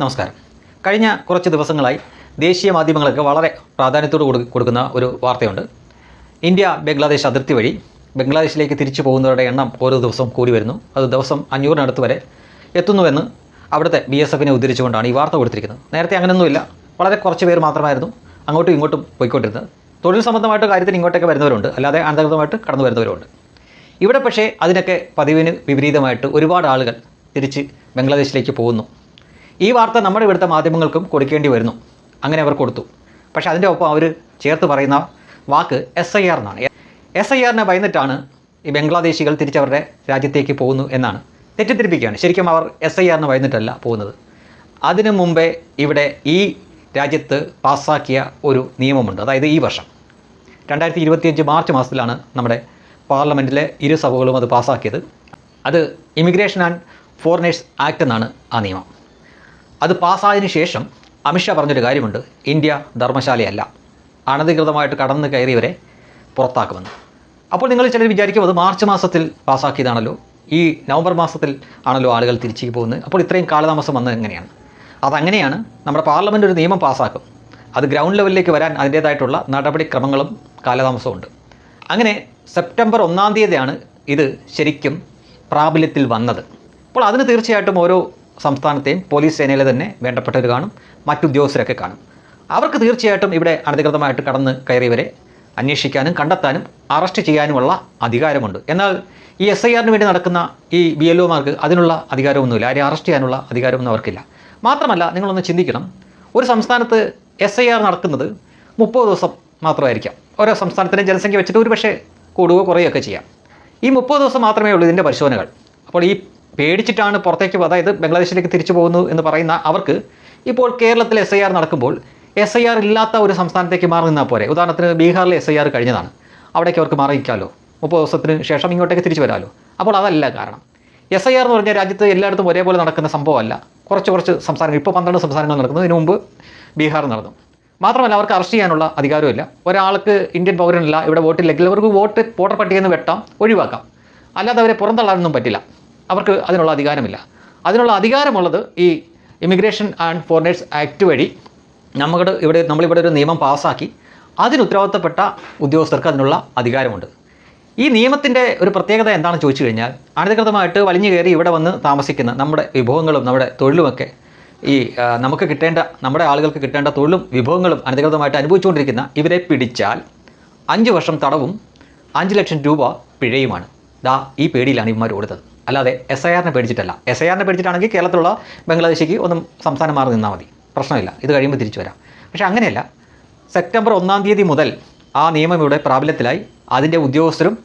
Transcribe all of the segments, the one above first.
നമസ്കാരം. കഴിഞ്ഞ കുറച്ച് ദിവസങ്ങളായി ദേശീയ മാധ്യമങ്ങൾക്ക് വളരെ പ്രാധാന്യത്തോട് കൊടു- കൊടുക്കുന്ന ഒരു വാർത്തയുണ്ട്. ഇന്ത്യ ബംഗ്ലാദേശ് അതിർത്തി വഴി ബംഗ്ലാദേശിലേക്ക് തിരിച്ചു പോകുന്നവരുടെ എണ്ണം ഓരോ ദിവസവും കൂടി വരുന്നു. അത് ദിവസം അഞ്ഞൂറിനടുത്ത് വരെ എത്തുന്നുവെന്ന് അവിടുത്തെ ബി എസ് എഫിനെ ഉദ്ധരിച്ചുകൊണ്ടാണ് ഈ വാർത്ത കൊടുത്തിരിക്കുന്നത്. നേരത്തെ അങ്ങനെയൊന്നുമില്ല. വളരെ കുറച്ച് പേർ മാത്രമായിരുന്നു അങ്ങോട്ടും ഇങ്ങോട്ടും പോയിക്കൊണ്ടിരുന്നത്. തൊഴിൽ സംബന്ധമായിട്ട് കാര്യത്തിന് ഇങ്ങോട്ടൊക്കെ വരുന്നവരുണ്ട്. അല്ലാതെ അനധികൃതമായിട്ട് കടന്നു വരുന്നവരുണ്ട് ഇവിടെ പക്ഷേ അതിനൊക്കെ പതിവിന് വിപരീതമായിട്ട് ഒരുപാട് ആളുകൾ തിരിച്ച് ബംഗ്ലാദേശിലേക്ക് പോകുന്നു. ഈ വാർത്ത നമ്മുടെ ഇവിടുത്തെ മാധ്യമങ്ങൾക്കും കൊടുക്കേണ്ടി വരുന്നു. അങ്ങനെ അവർ കൊടുത്തു. പക്ഷേ അതിന്റെ ഒപ്പം അവർ ചേർത്ത് പറയുന്ന വാക്ക് എസ് ഐ ആർ എന്നാണ്. എസ് ഐ ആറിനെ ഭയന്നിട്ടാണ് ഈ ബംഗ്ലാദേശികൾ തിരിച്ചവരുടെ രാജ്യത്തേക്ക് പോകുന്നു എന്നാണ്. തെറ്റിദ്ധരിപ്പിക്കുകയാണ്. ശരിക്കും അവർ എസ് ഐ ആറിന് ഭയന്നിട്ടല്ല പോകുന്നത്. അതിനു മുമ്പേ ഇവിടെ ഈ രാജ്യത്ത് പാസ്സാക്കിയ ഒരു നിയമമുണ്ട്. അതായത് ഈ വർഷം. രണ്ടായിരത്തി ഇരുപത്തിയഞ്ച് മാർച്ച് മാസത്തിലാണ് നമ്മുടെ പാർലമെന്റിലെ ഇരു സഭകളും അത് പാസ്സാക്കിയത്. അത് ഇമിഗ്രേഷൻ ആൻഡ് ഫോറിനേഴ്സ് ആക്ട് എന്നാണ് ആ നിയമം. അത് പാസ്സായതിനു ശേഷം അമിത്ഷാ പറഞ്ഞൊരു കാര്യമുണ്ട്. ഇന്ത്യ ധർമ്മശാലയല്ല. അനധികൃതമായിട്ട് കടന്നു കയറിയവരെ പുറത്താക്കുമെന്ന്. അപ്പോൾ നിങ്ങൾ ചിലർ വിചാരിക്കും അത് മാർച്ച് മാസത്തിൽ പാസ്സാക്കിയതാണല്ലോ. ഈ നവംബർ മാസത്തിൽ ആണല്ലോ ആളുകൾ തിരിച്ചു പോകുന്നത്. അപ്പോൾ ഇത്രയും കാലതാമസം വന്നത് എങ്ങനെയാണ്? അതങ്ങനെയാണ് നമ്മുടെ പാർലമെന്റ് ഒരു നിയമം പാസ്സാക്കും. അത് ഗ്രൗണ്ട് ലെവലിലേക്ക് വരാൻ അതിന്റേതായിട്ടുള്ള നടപടിക്രമങ്ങളും കാലതാമസവും ഉണ്ട്. അങ്ങനെ സെപ്റ്റംബർ ഒന്നാം തീയതിയാണ് ഇത് ശരിക്കും പ്രാബല്യത്തിൽ വന്നത്. അപ്പോൾ അതിന് തീർച്ചയായിട്ടും ഓരോ സംസ്ഥാനത്തെയും പോലീസ് സേനയിലെ തന്നെ വേണ്ടപ്പെട്ടവർ കാണും മറ്റുദ്യോഗസ്ഥരൊക്കെ കാണും. അവർക്ക് തീർച്ചയായിട്ടും ഇവിടെ അനധികൃതമായിട്ട് കടന്ന് കയറിയവരെ അന്വേഷിക്കാനും കണ്ടെത്താനും അറസ്റ്റ് ചെയ്യാനുമുള്ള അധികാരമുണ്ട്. എന്നാൽ ഈ എസ് ഐ ആറിന് വേണ്ടി നടക്കുന്ന ഈ ബി എൽ ഒമാർക്ക് അതിനുള്ള അധികാരമൊന്നുമില്ല. ആരെയും അറസ്റ്റ് ചെയ്യാനുള്ള അധികാരമൊന്നും അവർക്കില്ല. മാത്രമല്ല നിങ്ങളൊന്ന് ചിന്തിക്കണം. ഒരു സംസ്ഥാനത്ത് എസ് ഐ ആർ നടക്കുന്നത് മുപ്പത് ദിവസം മാത്രമായിരിക്കാം. ഓരോ സംസ്ഥാനത്തിന്റെ ജനസംഖ്യ വെച്ചിട്ട് ഒരു പക്ഷേ കൂടുകയോ കുറയുകയൊക്കെ ചെയ്യാം. ഈ മുപ്പത് ദിവസം മാത്രമേ ഉള്ളൂ ഇതിന്റെ പരിശോധനകൾ. അപ്പോൾ ഈ പേടിച്ചിട്ടാണ് പുറത്തേക്ക് പോകുന്നത് അതായത് ബംഗ്ലാദേശിലേക്ക് തിരിച്ചു പോകുന്നു എന്ന് പറയുന്ന അവർക്ക് ഇപ്പോൾ കേരളത്തിൽ എസ് ഐ ആർ നടക്കുമ്പോൾ എസ് ഐ ആർ ഇല്ലാത്ത ഒരു സംസ്ഥാനത്തേക്ക് മാറി നിന്നാൽ പോരെ. ഉദാഹരണത്തിന് ബീഹാറിലെ എസ് ഐ ആർ കഴിഞ്ഞതാണ്. അവിടേക്ക് അവർക്ക് മാറി നിൽക്കാമല്ലോ മുപ്പത് ദിവസത്തിന് ശേഷം ഇങ്ങോട്ടേക്ക് തിരിച്ചു വരാമല്ലോ അപ്പോൾ അതല്ല കാരണം. എസ് ഐ ആർ എന്ന് പറഞ്ഞാൽ രാജ്യത്ത് എല്ലായിടത്തും ഒരേപോലെ നടക്കുന്ന സംഭവമല്ല. കുറച്ച് കുറച്ച് സംസ്ഥാനങ്ങൾ ഇപ്പോൾ പന്ത്രണ്ട് സംസ്ഥാനങ്ങൾ നടക്കുന്നു. ഇതിനു മുമ്പ് ബീഹാർ നടന്നു. മാത്രമല്ല അവർക്ക് അറസ്റ്റ് ചെയ്യാനുള്ള അധികാരമില്ല. ഒരാൾക്ക് ഇന്ത്യൻ പൗരനല്ല ഇവിടെ വോട്ടില്ലെങ്കിൽ അവർക്ക് വോട്ട് വോട്ടർ പട്ടികയിൽ നിന്ന് വെട്ടാം ഒഴിവാക്കാം. അല്ലാതെ അവരെ പുറന്തള്ളാനൊന്നും പറ്റില്ല. അവർക്ക് അതിനുള്ള അധികാരമില്ല. അതിനുള്ള അധികാരമുള്ളത് ഈ ഇമിഗ്രേഷൻ ആൻഡ് ഫോറിനേഴ്സ് ആക്ട് വഴി നമ്മുടെ ഇവിടെ നമ്മളിവിടെ ഒരു നിയമം പാസ്സാക്കി അതിന് ഉത്തരവാദിത്തപ്പെട്ട ഉദ്യോഗസ്ഥർക്ക് അതിനുള്ള അധികാരമുണ്ട്. ഈ നിയമത്തിന്റെ ഒരു പ്രത്യേകത എന്താണെന്ന് ചോദിച്ചു കഴിഞ്ഞാൽ അനധികൃതമായിട്ട് വലിഞ്ഞു കയറി ഇവിടെ വന്ന് താമസിക്കുന്ന നമ്മുടെ വിഭവങ്ങളും നമ്മുടെ തൊഴിലുമൊക്കെ ഈ നമുക്ക് കിട്ടേണ്ട നമ്മുടെ ആളുകൾക്ക് കിട്ടേണ്ട തൊഴിലും വിഭവങ്ങളും അനധികൃതമായിട്ട് അനുഭവിച്ചുകൊണ്ടിരിക്കുന്ന ഇവരെ പിടിച്ചാൽ അഞ്ച് വർഷം തടവും അഞ്ച് ലക്ഷം രൂപ പിഴയുമാണ്. ദാ ഈ പേടിയിലാണ് ഇവന്മാർ ഓടുന്നത്. അല്ലാതെ എസ് ഐ ആറിനെ പേടിച്ചിട്ടല്ല. എസ് ഐ ആറിനെ പേടിച്ചിട്ടാണെങ്കിൽ കേരളത്തിലുള്ള ബംഗ്ലാദേശിക്ക് ഒന്നും സംസ്ഥാനം മാറി നിന്നാൽ മതി. പ്രശ്നമില്ല. ഇത് കഴിയുമ്പോൾ തിരിച്ചു വരാം. പക്ഷേ അങ്ങനെയല്ല. സെപ്റ്റംബർ ഒന്നാം തീയതി മുതൽ ആ നിയമം ഇവിടെ പ്രാബല്യത്തിലായി. അതിന്റെ ഉദ്യോഗസ്ഥരും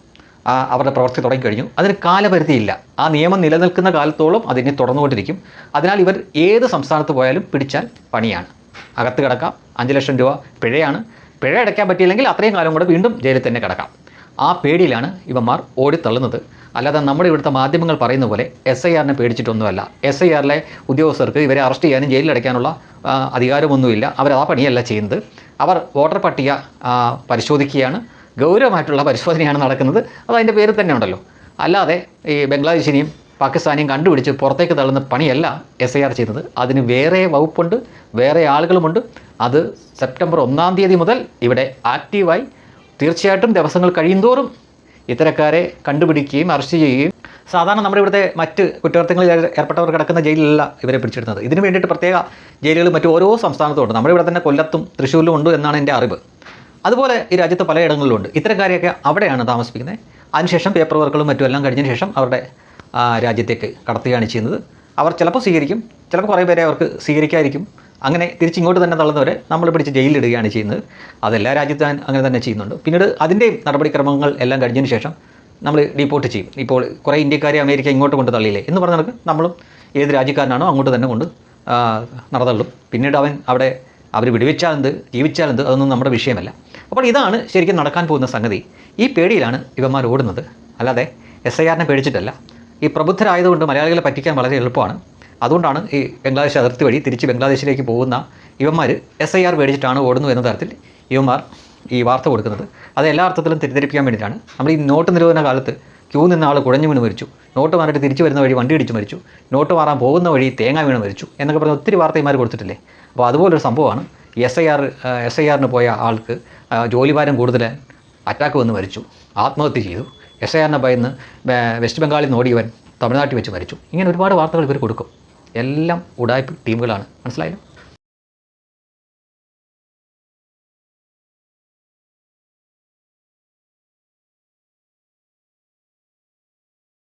അവരുടെ പ്രവൃത്തി തുടങ്ങിക്കഴിഞ്ഞു. അതിന് കാലപരിധിയില്ല. ആ നിയമം നിലനിൽക്കുന്ന കാലത്തോളം അതിനെ തുടർന്നുകൊണ്ടിരിക്കും. അതിനാൽ ഇവർ ഏത് സംസ്ഥാനത്ത് പോയാലും പിടിച്ചാൽ പണിയാണ്. അകത്ത് കിടക്കാം. അഞ്ച് ലക്ഷം രൂപ പിഴയാണ്. പിഴ അടയ്ക്കാൻ പറ്റിയില്ലെങ്കിൽ അത്രയും കാലം കൂടെ വീണ്ടും ജയിലിൽ തന്നെ കിടക്കാം. ആ പേടിയിലാണ് ഇവന്മാർ ഓടിത്തള്ളുന്നത്. അല്ലാതെ നമ്മുടെ ഇവിടുത്തെ മാധ്യമങ്ങൾ പറയുന്ന പോലെ എസ് ഐ ആറിനെ പേടിച്ചിട്ടൊന്നുമല്ല. എസ് ഐ ആറിലെ ഉദ്യോഗസ്ഥർക്ക് ഇവരെ അറസ്റ്റ് ചെയ്യാനും ജയിലിൽ അടയ്ക്കാനുള്ള അധികാരമൊന്നുമില്ല. അവർ ആ പണിയല്ല ചെയ്യുന്നത്. അവർ വോട്ടർ പട്ടിക പരിശോധിക്കുകയാണ്. ഗൗരവമായിട്ടുള്ള പരിശോധനയാണ് നടക്കുന്നത്. അത് അതിന്റെ പേര് തന്നെ ഉണ്ടല്ലോ. അല്ലാതെ ഈ ബംഗ്ലാദേശിനെയും പാകിസ്ഥാനെയും കണ്ടുപിടിച്ച് പുറത്തേക്ക് തള്ളുന്ന പണിയല്ല എസ് ഐ ആർ ചെയ്യുന്നത്. അതിന് വേറെ വകുപ്പുണ്ട് വേറെ ആളുകളുമുണ്ട്. അത് സെപ്റ്റംബർ ഒന്നാം തീയതി മുതൽ ഇവിടെ ആക്റ്റീവായി തീർച്ചയായിട്ടും ദിവസങ്ങൾ കഴിയുന്തോറും ഇത്തരക്കാരെ കണ്ടുപിടിക്കുകയും അറസ്റ്റ് ചെയ്യുകയും സാധാരണ നമ്മുടെ ഇവിടുത്തെ മറ്റ് കുറ്റകൃത്യങ്ങളിൽ ഏർ- ഏർപ്പെട്ടവർ കിടക്കുന്ന ജയിലിലല്ല ഇവരെ പിടിച്ചിടുന്നത് ഇതിനു വേണ്ടിയിട്ട് പ്രത്യേക ജയിലുകൾ മറ്റു ഓരോ സംസ്ഥാനത്തും ഉണ്ട് നമ്മുടെ ഇവിടെ തന്നെ കൊല്ലത്തും തൃശ്ശൂരിലും ഉണ്ട് എന്നാണ് എന്റെ അറിവ്. അതുപോലെ ഈ രാജ്യത്ത് പലയിടങ്ങളിലുണ്ട് ഇത്തരക്കാരെയൊക്കെ അവിടെയാണ് താമസിപ്പിക്കുന്നത്. അതിനുശേഷം പേപ്പർ വർക്കുകളും മറ്റും എല്ലാം കഴിഞ്ഞതിന് ശേഷം അവരുടെ രാജ്യത്തേക്ക് കടത്തുകയാണ് ചെയ്യുന്നത്. അവർ ചിലപ്പോൾ സ്വീകരിക്കും. ചിലപ്പോൾ കുറേ പേരെ അവർക്ക് സ്വീകരിക്കാതിരിക്കും. അങ്ങനെ തിരിച്ചിങ്ങോട്ട് തന്നെ തള്ളുന്നവരെ നമ്മൾ പിടിച്ച് ജയിലിലിടുകയാണ് ചെയ്യുന്നത്. അതെല്ലാ രാജ്യത്തും അങ്ങനെ തന്നെ ചെയ്യുന്നുണ്ട്. പിന്നീട് അതിന്റെയും നടപടിക്രമങ്ങൾ എല്ലാം കഴിഞ്ഞതിന് ശേഷം നമ്മൾ ഡീപ്പോർട്ട് ചെയ്യും. ഇപ്പോൾ കുറേ ഇന്ത്യക്കാരെ അമേരിക്ക ഇങ്ങോട്ട് കൊണ്ട് തള്ളിയില്ലേ? എന്ന് പറഞ്ഞ കണക്ക് നമ്മളും ഏത് രാജ്യക്കാരനാണോ അങ്ങോട്ട് തന്നെ കൊണ്ട് നടതള്ളും. പിന്നീട് അവൻ അവിടെ അവർ വിടുവിച്ചാലെന്ത് ജീവിച്ചാലെന്ത് അതൊന്നും നമ്മുടെ വിഷയമല്ല. അപ്പോൾ ഇതാണ് ശരിക്കും നടക്കാൻ പോകുന്ന സംഗതി. ഈ പേടിയിലാണ് ഇവന്മാർ ഓടുന്നത്. അല്ലാതെ എസ് ഐ ആറിനെ പേടിച്ചിട്ടല്ല. ഈ പ്രബുദ്ധരായതുകൊണ്ട് മലയാളികളെ പറ്റിക്കാൻ വളരെ എളുപ്പമാണ്. അതുകൊണ്ടാണ് ഈ ബംഗ്ലാദേശ് അതിർത്തി വഴി തിരിച്ച് ബംഗ്ലാദേശിലേക്ക് പോകുന്ന ഇവന്മാർ എസ് ഐ ആർ മേടിച്ചിട്ടാണ് ഓടുന്നു എന്ന തരത്തിൽ ഇവന്മാർ ഈ വാർത്ത കൊടുക്കുന്നത്. അത് എല്ലാ അർത്ഥത്തിലും തെറ്റിദ്ധരിപ്പിക്കാൻ വേണ്ടിയിട്ടാണ്. നമ്മൾ ഈ നോട്ട് നിരോധന കാലത്ത് ക്യൂ നിന്ന ആൾ കുഴഞ്ഞു വീണ് മരിച്ചു. നോട്ട് മാറിയിട്ട് തിരിച്ചു വരുന്ന വഴി വണ്ടി ഇടിച്ച് മരിച്ചു. നോട്ട് മാറാൻ പോകുന്ന വഴി തേങ്ങ വീണ് മരിച്ചു എന്നൊക്കെ പറഞ്ഞ് ഒത്തിരി വാർത്തമാർ കൊടുത്തിട്ടില്ലേ? അപ്പോൾ അതുപോലൊരു സംഭവമാണ് S I R S I ആറിന് പോയ ആൾക്ക് ജോലിഭാരം കൂടുതൽ അറ്റാക്ക് വന്ന് മരിച്ചു. ആത്മഹത്യ ചെയ്തു. എസ് ഐ ആറിനെ ഭയന്ന് വെസ്റ്റ് ബംഗാളിൽ നിന്ന് ഓടിയവൻ തമിഴ്നാട്ടിൽ വെച്ച് മരിച്ചു. ഇങ്ങനെ ഒരുപാട് വാർത്തകൾ ഇവർ കൊടുക്കും. എല്ലാം ഉടായ്പ ടീമുകളാണ്. മനസ്സിലായല്ലോ?